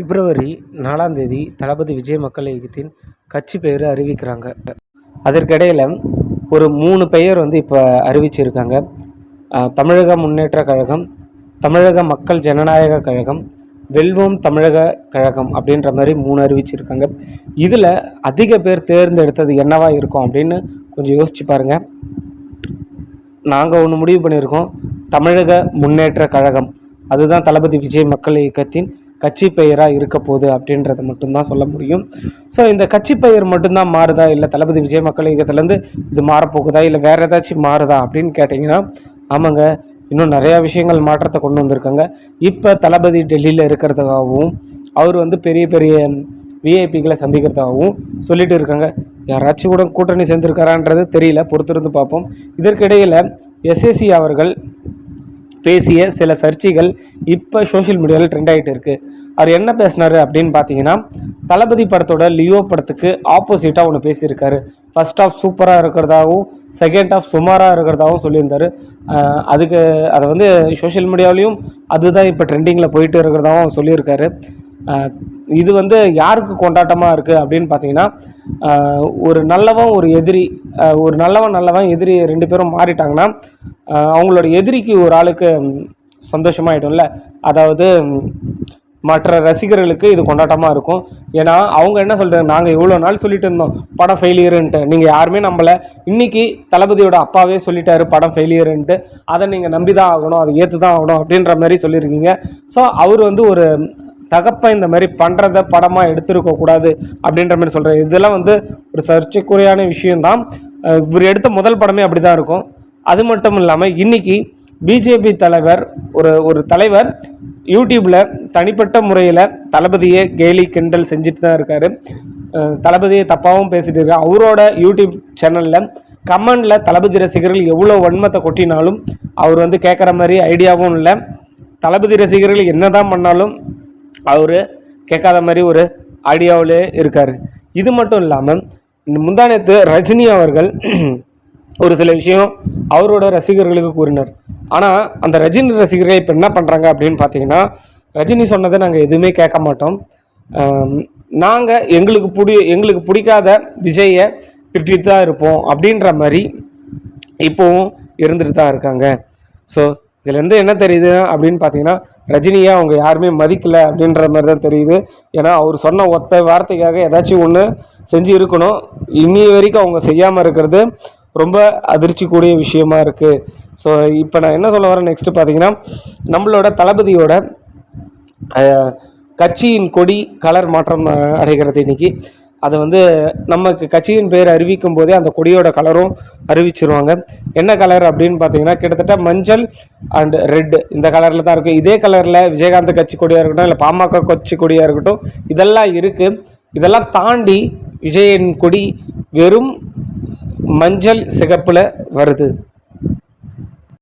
பிப்ரவரி நாலாம் தேதி தளபதி விஜய் மக்கள் இயக்கத்தின் கட்சி பெயர் அறிவிக்கிறாங்க. அதற்கிடையில் ஒரு மூணு பெயர் வந்து இப்போ அறிவிச்சிருக்காங்க. தமிழக முன்னேற்ற கழகம் தமிழக மக்கள் ஜனநாயக கழகம் வெல்வோம் தமிழக கழகம் அப்படின்ற மாதிரி மூணு அறிவிச்சிருக்காங்க. இதில் அதிக பேர் தேர்ந்தெடுத்தது என்னவா இருக்கும் அப்படின்னு கொஞ்சம் யோசிச்சு பாருங்கள் நாங்கள் ஒன்று முடிவு பண்ணியிருக்கோம் தமிழக முன்னேற்ற கழகம். அதுதான் தளபதி விஜய் மக்கள் இயக்கத்தின் கட்சி பெயராக இருக்க போகுது அப்படின்றத மட்டும்தான் சொல்ல முடியும். ஸோ இந்த கட்சி பெயர் மட்டும்தான் மாறுதா? இல்லை தளபதி விஜய் மக்கள் இயக்கத்துலேருந்து இது மாறப்போகுதா? இல்லை வேறு ஏதாச்சும் மாறுதா அப்படின்னு கேட்டிங்கன்னா ஆமாங்க. இன்னும் நிறையா விஷயங்கள் மாற்றத்தை கொண்டு வந்திருக்காங்க. இப்போ தளபதி டெல்லியில் இருக்கிறதுக்காகவும் அவர் வந்து பெரிய பெரிய விஐபிகளை சந்திக்கிறதாகவும் சொல்லிட்டு இருக்காங்க. யாராச்சும் கூட கூட்டணி சேர்ந்துருக்காரான்றது தெரியல. பொறுத்திருந்து பார்ப்போம். இதற்கிடையில் எஸ்எஸ்சி அவர்கள் பேசிய சில சர்ச்சைகள் இப்போ சோஷியல் மீடியாவில் ட்ரெண்ட் ஆகிட்டு இருக்குது அவர் என்ன பேசினாரு அப்படின்னு பார்த்தீங்கன்னா தளபதி படத்தோட லியோ படத்துக்கு ஆப்போசிட்டாக ஒன்று பேசியிருக்காரு. ஃபர்ஸ்ட் ஆஃப் சூப்பராக இருக்கிறதாகவும் செகண்ட் ஆஃப் சுமாராக இருக்கிறதாகவும் சொல்லியிருந்தார். அதுக்கு அதை வந்து சோஷியல் மீடியாவிலையும் அதுதான் இப்போ ட்ரெண்டிங்கில் போயிட்டு இருக்கிறதாகவும் சொல்லியிருக்காரு. இது வந்து யாருக்கு கொண்டாட்டமாக இருக்குது அப்படின்னு பார்த்தீங்கன்னா ஒரு நல்லவன் ஒரு எதிரி ஒரு நல்லவன் நல்லவன் எதிரி ரெண்டு பேரும் மாறிட்டாங்கன்னா அவங்களோட எதிரிக்கு ஒரு ஆளுக்கு சந்தோஷமாயிடும்ல. அதாவது மற்ற ரசிகர்களுக்கு இது கொண்டாட்டமாக இருக்கும். ஏன்னா அவங்க என்ன சொல்கிறாங்க நாங்கள் இவ்வளோ நாள் சொல்லிட்டு இருந்தோம் படம் ஃபெயிலியருன்ட்டு. நீங்கள் யாருமே நம்மளை இன்னைக்கு தளபதியோட அப்பாவே சொல்லிட்டாரு படம் ஃபெயிலியருன்ட்டு. அதை நீங்கள் நம்பி தான் ஆகணும் அதை ஏற்று தான் ஆகணும் அப்படின்ற மாதிரி சொல்லியிருக்கீங்க. ஸோ அவர் வந்து ஒரு தகப்பன் இந்த மாதிரி பண்ணுறத படமாக எடுத்துருக்கக்கூடாது அப்படின்ற மாதிரி சொல்கிறார் இதெல்லாம் வந்து ஒரு சர்ச்சைக்குறையான விஷயந்தான் இவர் எடுத்த முதல் படமே அப்படி தான் இருக்கும். அது மட்டும் இல்லாமல் இன்றைக்கி பிஜேபி தலைவர் ஒரு ஒரு தலைவர் யூடியூப்பில் தனிப்பட்ட முறையில் தளபதியை கேலி கிண்டல் செஞ்சுட்டு தான் இருக்காரு. தளபதியை தப்பாகவும் பேசிட்டு இருக்கார். அவரோட யூடியூப் சேனலில் கமெண்டில் தளபதி ரசிகர்கள் எவ்வளோ வன்மத்தை கொட்டினாலும் அவர் வந்து கேட்குற மாதிரி ஐடியாவும் இல்லை. தளபதி ரசிகர்கள் என்ன தான் பண்ணாலும் அவர் கேட்காத மாதிரி ஒரு ஐடியாவிலே இருக்கார். இது மட்டும் இல்லாமல் முந்தானத்து ரஜினி அவர்கள் ஒரு சில விஷயம் அவரோட ரசிகர்களுக்கு கூறினார். ஆனால் அந்த ரஜினி ரசிகர்கள் இப்போ என்ன பண்ணுறாங்க அப்படின்னு பார்த்தீங்கன்னா ரஜினி சொன்னதை நாங்கள் எதுவுமே கேட்க மாட்டோம். நாங்கள் எங்களுக்கு பிடி எங்களுக்கு பிடிக்காத விஜயை திட்டிட்டு தான் இருப்போம் அப்படின்ற மாதிரி இப்போவும் இருந்துட்டு தான் இருக்காங்க. ஸோ இதுலேருந்து என்ன தெரியுது அப்படின்னு பார்த்தீங்கன்னா ரஜினியை அவங்க யாருமே மதிக்கலை அப்படின்ற மாதிரி தான் தெரியுது. ஏன்னா அவர் சொன்ன ஒத்த வார்த்தைக்காக ஏதாச்சும் ஒன்று செஞ்சு இருக்கணும். இன்னி வரைக்கும் அவங்க செய்யாமல் இருக்கிறது ரொம்ப அதிர்ச்சிக்கூடிய விஷயமா இருக்குது ஸோ இப்போ நான் என்ன சொல்ல வரேன் நெக்ஸ்ட்டு பார்த்தீங்கன்னா நம்மளோட தளபதியோட கட்சியின் கொடி கலர் மாற்றம் அடைகிறது இன்னைக்கு. அதை வந்து நமக்கு கட்சியின் பேர் அறிவிக்கும் போதே அந்த கொடியோட கலரும் அறிவிச்சிருவாங்க. என்ன கலர் அப்படின்னு பார்த்தீங்கன்னா கிட்டத்தட்ட மஞ்சள் அண்ட் ரெட் இந்த கலரில் தான் இருக்கும் இதே கலரில் விஜயகாந்த் கட்சி கொடியாக இருக்கட்டும் இல்லை பாமக கட்சி கொடியாக இருக்கட்டும் இதெல்லாம் இருக்குது இதெல்லாம் தாண்டி விஜயின் கொடி வெறும் மஞ்சள் சிகப்பில் வருது.